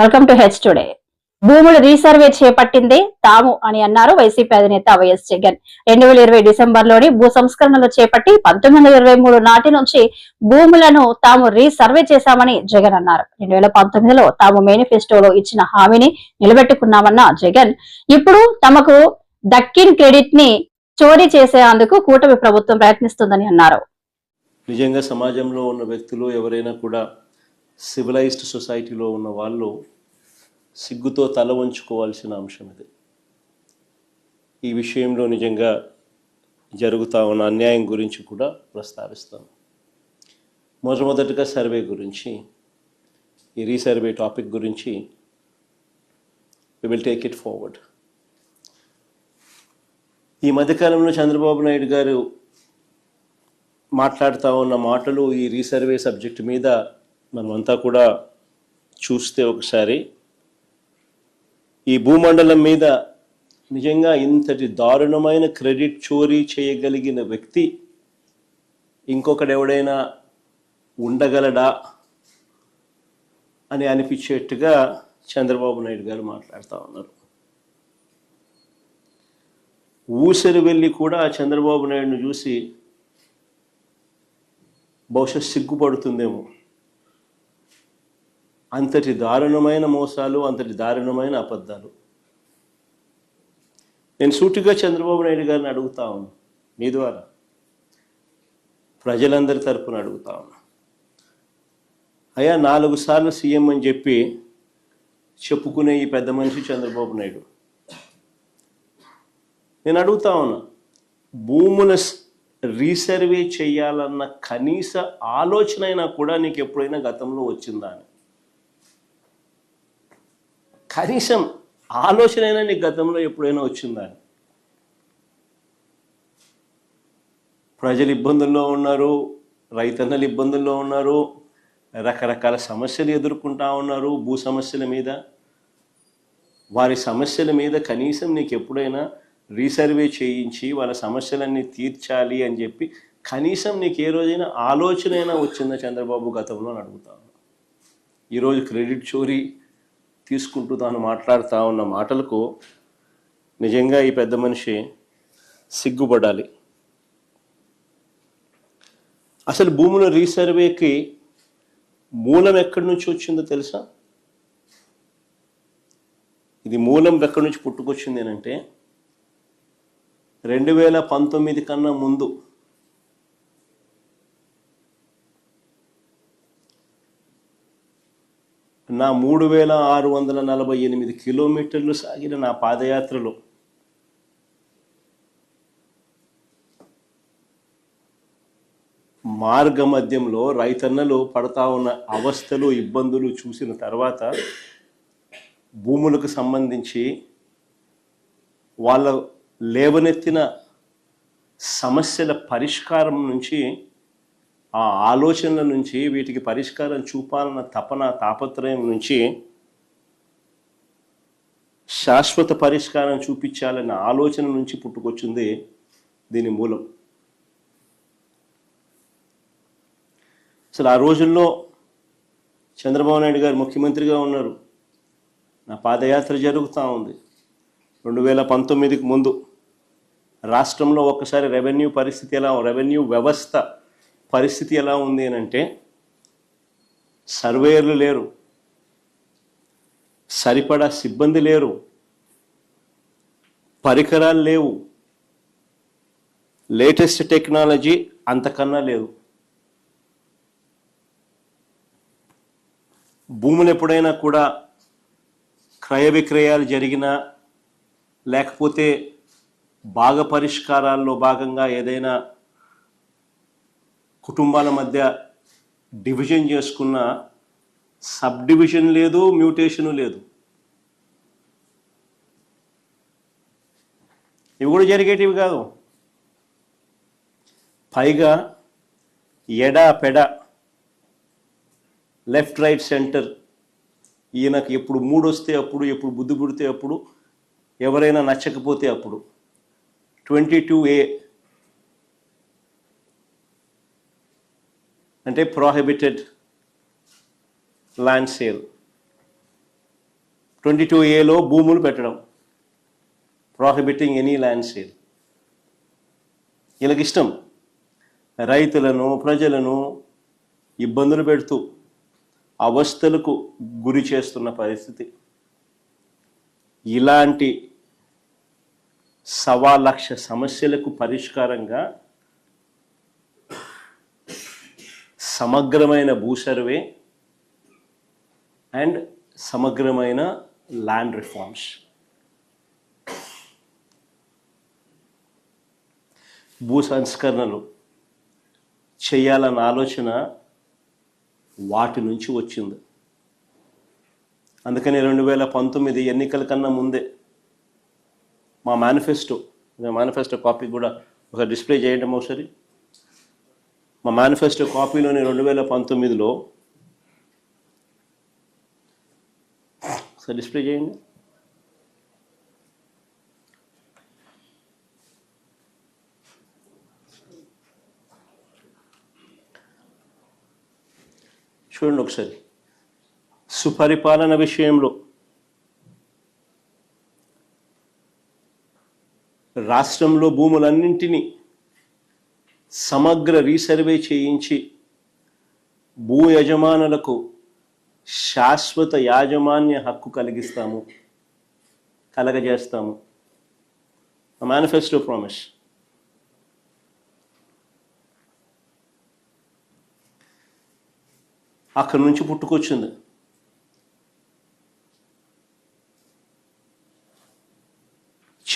Welcome to H today భూములు resurvey చేపట్టిందే తాము అని అన్నారు వైసీపీ అధినేత వైఎస్ జగన్. రెండు వేల ఇరవై డిసెంబర్లోని భూ సంస్కరణలు చేపట్టి పంతొమ్మిది వందల ఇరవై మూడు నాటి నుంచి భూములను తాము రీసర్వే చేశామని జగన్ అన్నారు. రెండు వేల పంతొమ్మిదిలో తాము మేనిఫెస్టోలో ఇచ్చిన హామీని నిలబెట్టుకున్నామన్న జగన్. ఇప్పుడు తమకు దక్కిన్ క్రెడిట్ని చోరీ చేసేందుకు కూటమి ప్రభుత్వం ప్రయత్నిస్తుందని అన్నారు. నిజంగా సమాజంలో ఉన్న వ్యక్తులు ఎవరైనా కూడా సివిలైజ్డ్ సొసైటీలో ఉన్న వాళ్ళు సిగ్గుతో తల వంచుకోవాల్సిన అంశం ఇది. ఈ విషయంలో నిజంగా జరుగుతా ఉన్న అన్యాయం గురించి కూడా ప్రస్తావిస్తాను. మొట్టమొదటిగా సర్వే గురించి ఈ రీసర్వే టాపిక్ గురించి we will take it forward ఈ మధ్యకాలంలో చంద్రబాబు నాయుడు గారు మాట్లాడుతూ ఉన్న మాటలు ఈ రీసర్వే సబ్జెక్ట్ మీద మనమంతా కూడా చూస్తే ఒకసారి ఈ భూమండలం మీద నిజంగా ఇంతటి దారుణమైన క్రెడిట్ చోరీ చేయగలిగిన వ్యక్తి ఇంకొకడెవడైనా ఉండగలడా అని అనిపించేట్టుగా చంద్రబాబు నాయుడు గారు మాట్లాడుతూ ఉన్నారు. ఊసరి వెళ్ళి కూడా చంద్రబాబు నాయుడును చూసి బహుశా సిగ్గుపడుతుందేమో. అంతటి దారుణమైన మోసాలు అంతటి దారుణమైన అబద్ధాలు. నేను సూటిగా చంద్రబాబు నాయుడు గారిని అడుగుతా ఉన్నాను మీ ద్వారా. ప్రజలందరి తరపున అడుగుతా ఉన్నా. అయ్యా నాలుగు సార్లు సీఎం అని చెప్పి చెప్పుకునే ఈ పెద్ద మనిషి చంద్రబాబు నాయుడు. నేను అడుగుతా ఉన్నా భూముల రీసర్వే చేయాలన్న కనీస ఆలోచన అయినా కూడా నీకు ఎప్పుడైనా గతంలో వచ్చిందా అని? కనీసం ఆలోచన అయినా నీ గతంలో ఎప్పుడైనా వచ్చిందా? ప్రజలు ఇబ్బందుల్లో ఉన్నారు రైతన్నలు ఇబ్బందుల్లో ఉన్నారు రకరకాల సమస్యలు ఎదుర్కొంటా ఉన్నారు భూ సమస్యల మీద. వారి సమస్యల మీద కనీసం నీకు ఎప్పుడైనా రీసర్వే చేయించి వాళ్ళ సమస్యలన్నీ తీర్చాలి అని చెప్పి కనీసం నీకు ఏ రోజైనా ఆలోచన అయినా వచ్చిందా చంద్రబాబు గతంలో అని అడుగుతాను ఈరోజు క్రెడిట్ చోరీ తీసుకుంటూ తాను మాట్లాడుతూ ఉన్న మాటలకు నిజంగా ఈ పెద్ద మనిషి సిగ్గుపడాలి. అసలు భూముల రీసర్వేకి మూలం ఎక్కడి నుంచి వచ్చిందో తెలుసా? ఇది మూలం ఎక్కడి నుంచి పుట్టుకొచ్చింది అంటే రెండు వేల పంతొమ్మిది కన్నా ముందు నా మూడు వేల ఆరు వందల నలభై ఎనిమిది కిలోమీటర్లు సాగిన నా పాదయాత్రలో మార్గ మధ్యంలో రైతన్నలు పడతా ఉన్న అవస్థలు ఇబ్బందులు చూసిన తర్వాత భూములకు సంబంధించి వాళ్ళ లేవనెత్తిన సమస్యల పరిష్కారం నుంచి ఆ ఆలోచనల నుంచి వీటికి పరిష్కారం చూపాలన్న తపన తాపత్రయం నుంచి శాశ్వత పరిష్కారం చూపించాలన్న ఆలోచన నుంచి పుట్టుకొచ్చింది దీని మూలం. అసలు ఆ రోజుల్లో చంద్రబాబు నాయుడు గారు ముఖ్యమంత్రిగా ఉన్నారు. నా పాదయాత్ర జరుగుతూ ఉంది. రెండు వేల పంతొమ్మిదికి ముందు రాష్ట్రంలో ఒక్కసారి రెవెన్యూ పరిస్థితి ఎలా రెవెన్యూ వ్యవస్థ పరిస్థితి ఎలా ఉంది అని అంటే సర్వేయర్లు లేరు. సరిపడా సిబ్బంది లేరు. పరికరాలు లేవు. లేటెస్ట్ టెక్నాలజీ అంతకన్నా లేదు. భూములు ఎప్పుడైనా కూడా క్రయ విక్రయాలు జరిగినా లేకపోతే భాగ పరిష్కారాల్లో భాగంగా ఏదైనా కుటుంబాల మధ్య డివిజన్ చేసుకున్న సబ్ డివిజన్ లేదు మ్యూటేషను లేదు. ఇవి కూడా జరిగేటివి కాదు. పైగా ఎడా పెడ లెఫ్ట్ రైట్ సెంటర్ ఈయనకు ఎప్పుడు మూడు వస్తే అప్పుడు ఎప్పుడు బుద్ధి పుడితే అప్పుడు ఎవరైనా నచ్చకపోతే అప్పుడు. ట్వంటీ టూ ఏ అంటే prohibited land sale twenty two ఏలో భూములు పెట్టడం. ప్రాహిబిటింగ్ ఎనీ ల్యాండ్ సేల్ వీళ్ళకి ఇష్టం. రైతులను ప్రజలను ఇబ్బందులు పెడుతూ అవస్థలకు గురి చేస్తున్న పరిస్థితి. ఇలాంటి సవా లక్ష సమస్యలకు పరిష్కారంగా సమగ్రమైన భూ సర్వే అండ్ సమగ్రమైన ల్యాండ్ రిఫార్మ్స్. భూ సంస్కరణలు చేయాలన్న ఆలోచన వాటి నుంచి వచ్చింది. అందుకని రెండు వేల పంతొమ్మిది ఎన్నికల కన్నా ముందే మా మేనిఫెస్టో మేనిఫెస్టో కాపీ కూడా ఒక డిస్ప్లే చేయడం ఒకసారి మా మేనిఫెస్టో కాపీలోని రెండు వేల పంతొమ్మిదిలో. సార్ డిస్ప్లే చేయండి. చూడండి ఒకసారి. సుపరిపాలన విషయంలో రాష్ట్రంలో భూములన్నింటినీ సమగ్ర రీసర్వే చేయించి భూ యజమానులకు శాశ్వత యాజమాన్య హక్కు కలిగిస్తాము కలగజేస్తాము. మేనిఫెస్టో ప్రామిస్ అక్కడి నుంచి పుట్టుకొచ్చింది.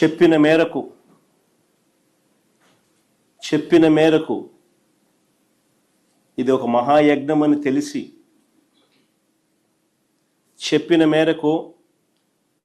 చెప్పిన మేరకు చెప్పిన మేరకు ఇది ఒక మహాయజ్ఞం అని తెలిసి చెప్పిన మేరకు